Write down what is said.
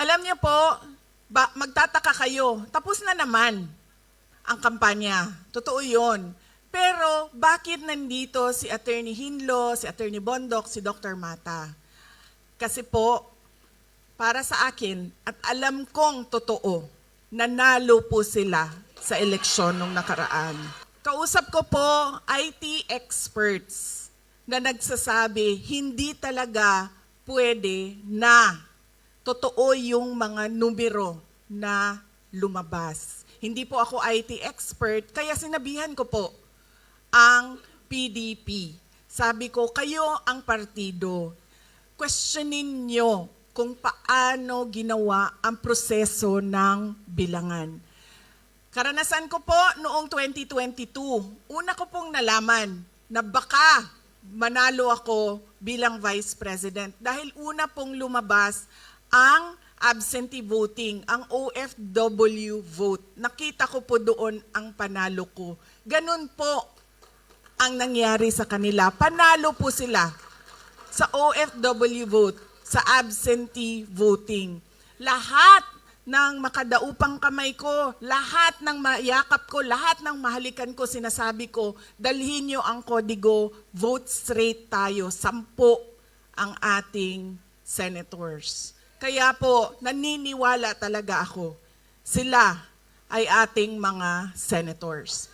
Alam niyo po, ba, magtataka kayo, tapos na naman ang kampanya. Totoo yon. Pero bakit nandito si Attorney Hinlo, si Attorney Bondok, si Dr. Mata? Kasi po, para sa akin, at alam kong totoo, nanalo po sila sa eleksyon nung nakaraan. Kausap ko po IT experts na nagsasabi hindi talaga pwede na totoo yung mga numero na lumabas. Hindi po ako IT expert, kaya sinabihan ko po ang PDP. Sabi ko, kayo ang partido. Questionin nyo kung paano ginawa ang proseso ng bilangan. Karanasan ko po noong 2022, una ko pong nalaman na baka manalo ako bilang Vice President dahil una pong lumabas ang absentee voting, ang OFW vote. Nakita ko po doon ang panalo ko. Ganun po ang nangyari sa kanila. Panalo po sila sa OFW vote, sa absentee voting. Lahat ng makadaupang kamay ko, lahat ng mayakap ko, lahat ng mahalikan ko, sinasabi ko, dalhin nyo ang kodigo, vote straight tayo, sampo ang ating senators. Kaya po, naniniwala talaga ako, sila ay ating mga senators.